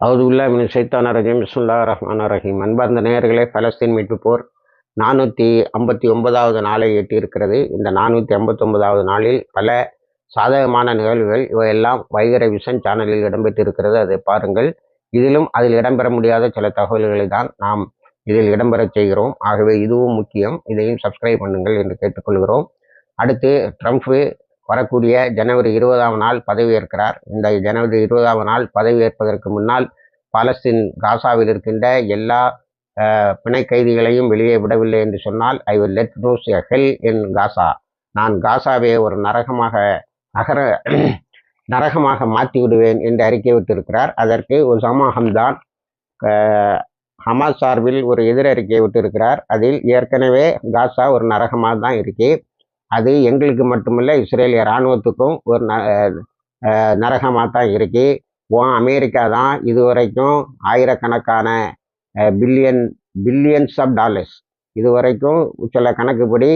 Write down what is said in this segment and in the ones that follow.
அவுதுல்லா மின் சைத்தான ரஜீம் பிஸ்முல்லா ரஹ்மான் ரஹீம். அன்பார்ந்த நேயர்களே பலஸ்தீன் மீட்பு போர் நானூற்றி ஐம்பத்தி ஒன்பதாவது நாளை எட்டியிருக்கிறது. இந்த நானூற்றி ஐம்பத்தொன்பதாவது நாளில் பல சாதகமான நிகழ்வுகள் இவையெல்லாம் வைகர விஷன் சேனலில் இடம்பெற்றிருக்கிறது. அதை பாருங்கள். இதிலும் அதில் இடம்பெற முடியாத சில தகவல்களை தான் நாம் இதில் இடம்பெறச் செய்கிறோம். ஆகவே இதுவும் முக்கியம். இதையும் சப்ஸ்கிரைப் பண்ணுங்கள் என்று கேட்டுக்கொள்கிறோம். அடுத்து ட்ரம்ப்பு வரக்கூடிய ஜனவரி இருபதாம் நாள் பதவியேற்கிறார். இந்த ஜனவரி இருபதாம் நாள் பதவியேற்பதற்கு முன்னால் பாலஸ்தீன் காசாவில் இருக்கின்ற எல்லா பிணை கைதிகளையும் வெளியே விடவில்லை என்று சொன்னால் I will let loose a hell in Gaza நான் காசாவை ஒரு நரகமாக நகர நரகமாக மாற்றி விடுவேன் என்று அறிக்கை விட்டிருக்கிறார். அதற்கு ஒரு சமூகம்தான் ஹமாஸ் சார்பில் ஒரு எதிர் அறிக்கை விட்டிருக்கிறார். அதில் ஏற்கனவே காசா ஒரு நரகமாக தான் இருக்கு. அது எங்களுக்கு மட்டுமில்லை இஸ்ரேலிய இராணுவத்துக்கும் ஒரு ந நரகமாக தான் இருக்கு. அமெரிக்கா தான் இதுவரைக்கும் ஆயிரக்கணக்கான பில்லியன் பில்லியன்ஸ் ஆஃப் டாலர்ஸ். இதுவரைக்கும் சில கணக்குப்படி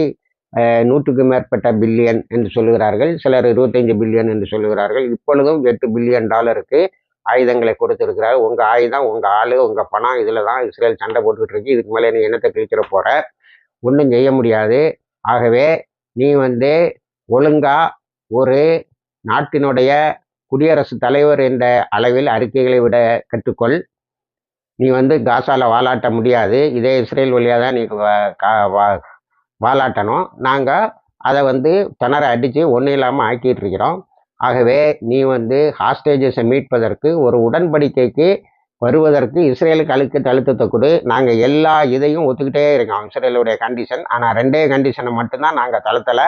நூற்றுக்கு மேற்பட்ட பில்லியன் என்று சொல்லுகிறார்கள் சிலர் இருபத்தைந்து பில்லியன் என்று சொல்லுகிறார்கள். இப்பொழுதும் எட்டு பில்லியன் டாலருக்கு ஆயுதங்களை கொடுத்துருக்கிறார். உங்கள் ஆயுதம் உங்கள் ஆள் உங்கள் பணம் இதில் தான் இஸ்ரேல் சண்டை போட்டுக்கிட்டு இருக்கு. இதுக்கு மேலே நீ என்னத்தை கிழிச்சிட போகிற ஒன்றும் செய்ய முடியாது. ஆகவே நீ வந்து ஒழுங்கா ஒரு நாட்டினுடைய குடியரசுத் தலைவர் என்ற அளவில் அறிக்கைகளை விட கற்றுக்கொள். நீ வந்து காசால வாலாட்ட முடியாது. இதே இஸ்ரேல் வழியாக தான் நீ வாலாட்டணும். நாங்கள் அதை வந்து திணற அடித்து ஒன்றும் இல்லாமல் ஆக்கிட்டு இருக்கிறோம். ஆகவே நீ வந்து ஹாஸ்டேஜஸை மீட்பதற்கு ஒரு உடன்படிக்கைக்கு வருவதற்கு இஸ்ரேலுக்கு அழுத்த அழுத்தத்தை கொடு. நாங்கள் எல்லா இதையும் ஒத்துக்கிட்டே இருக்கோம். இஸ்ரேலுடைய கண்டிஷன் ஆனால் ரெண்டே கண்டிஷனை மட்டும்தான் நாங்கள் தளர்த்தலை.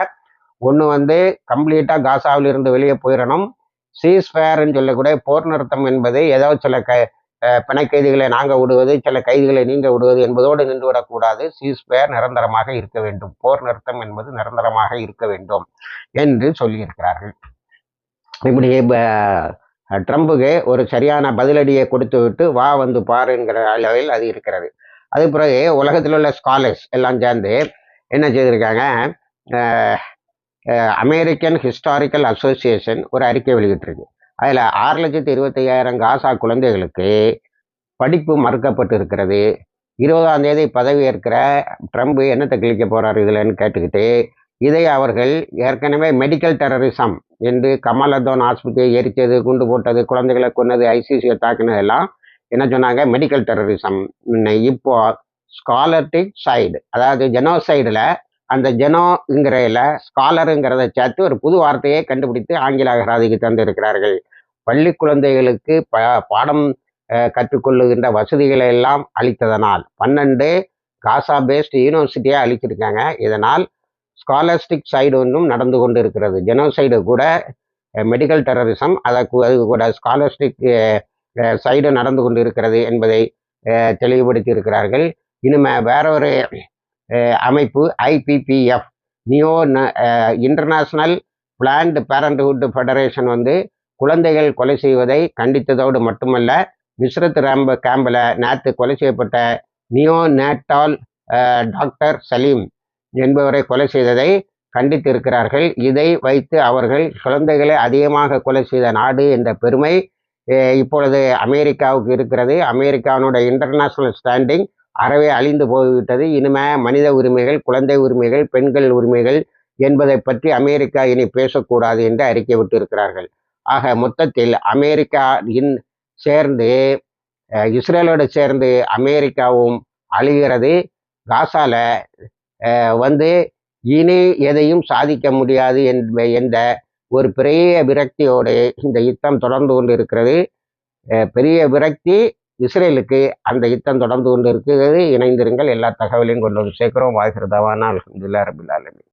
ஒன்று வந்து கம்ப்ளீட்டாக காசாவில் இருந்து வெளியே போயிடணும் சீஸ் ஃபேர்னு சொல்லக்கூடிய போர் நிறுத்தம் என்பது ஏதோ சில க பிணை கைதிகளை நாங்கள் விடுவது சில கைதிகளை நீங்கள் விடுவது என்பதோடு நின்று விடக்கூடாது. சீஸ் ஃபேர் நிரந்தரமாக இருக்க வேண்டும். போர் நிறுத்தம் என்பது நிரந்தரமாக இருக்க வேண்டும் என்று சொல்லியிருக்கிறார்கள். இப்படி ட்ரம்புக்கு ஒரு சரியான பதிலடியை கொடுத்து விட்டு வா வந்து பாருங்கிற அளவில் அது இருக்கிறது. அது பிறகு உலகத்தில் உள்ள ஸ்காலர்ஸ் எல்லாம் சேர்ந்து என்ன செய்திருக்காங்க? அமெரிக்கன் ஹிஸ்டாரிக்கல் அசோசியேஷன் ஒரு அறிக்கை வெளியிட்டிருக்கு. அதில் ஆறு லட்சத்தி இருபத்தையாயிரம் காசா குழந்தைகளுக்கு படிப்பு மறுக்கப்பட்டு இருக்கிறது இருபதாம் தேதி பதவியேற்கிற ட்ரம்ப் என்னத்தை கிழிக்க போகிறார் இதில்ன்னு கேட்டுக்கிட்டு இதை அவர்கள் ஏற்கனவே மெடிக்கல் டெரரிசம் என்று கமலதோன் ஆஸ்பத்திரியை எரித்தது குண்டு போட்டது குழந்தைகளை கொன்னது ஐசிசியை தாக்கினது எல்லாம் என்ன சொன்னாங்க? மெடிக்கல் டெரரிசம் இப்போ ஸ்காலர்டிக் சைடு அதாவது ஜெனோசைடில் அந்த ஜெனோங்கிறதில் ஸ்காலருங்கிறத சேர்த்து ஒரு புது வார்த்தையை கண்டுபிடித்து ஆங்கில அகராதிக்கு தந்திருக்கிறார்கள். பள்ளி குழந்தைகளுக்கு ப பாடம் கற்றுக்கொள்ளுகின்ற வசதிகளை எல்லாம் அளித்ததனால் பன்னெண்டு காசா பேஸ்ட் யூனிவர்சிட்டியாக அளிச்சிருக்காங்க இதனால் ஸ்காலர்ஸ்டிக் சைடு ஒன்றும் நடந்து கொண்டு இருக்கிறது ஜெனோசைடு கூட மெடிக்கல் டெரரிசம் அதை அது கூட ஸ்காலர்ஸ்டிக் சைடு நடந்து கொண்டு இருக்கிறது என்பதை தெளிவுபடுத்தி இருக்கிறார்கள் இனிமே வேற ஒரு அமைப்பு IPPF neo international planned parenthood federation வந்து குழந்தைகள் கொலை செய்வதை கண்டித்ததோடு மட்டுமல்ல மிஸ்ரத் ராம்ப கேம்பில் நேற்று கொலை செய்யப்பட்ட நியோ நேட்டால் டாக்டர் சலீம் என்பவரை கொலை செய்ததை கண்டித்திருக்கிறார்கள். இதை வைத்து அவர்கள் குழந்தைகளை அதிகமாக கொலை செய்த நாடு என்ற பெருமை இப்பொழுது அமெரிக்காவுக்கு இருக்கிறது. அமெரிக்காவினுடைய இன்டர்நேஷ்னல் ஸ்டாண்டிங் அறவே அழிந்து போய்விட்டது. இனிமே மனித உரிமைகள் குழந்தை உரிமைகள் பெண்கள் உரிமைகள் என்பதை பற்றி அமெரிக்கா இனி பேசக்கூடாது என்று அறிக்கை விட்டிருக்கிறார்கள். ஆக மொத்தத்தில் அமெரிக்கா இன் சேர்ந்து இஸ்ரேலோடு சேர்ந்து அமெரிக்காவும் அழிகிறது. காசால வந்து இனி எதையும் சாதிக்க முடியாது என்ற ஒரு பெரிய விரக்தியோடு இந்த யுத்தம் தொடர்ந்து கொண்டு இருக்கிறது பெரிய விரக்தி இஸ்ரேலுக்கு அந்த யுத்தம் தொடர்ந்து கொண்டு இருக்கிறது இணைந்திருங்கள். எல்லா தகவலையும் கொண்டு வந்து சேர்க்கிறோம். வாய்கிறதாவான அலமதுல்லா ரபுல்லாலமி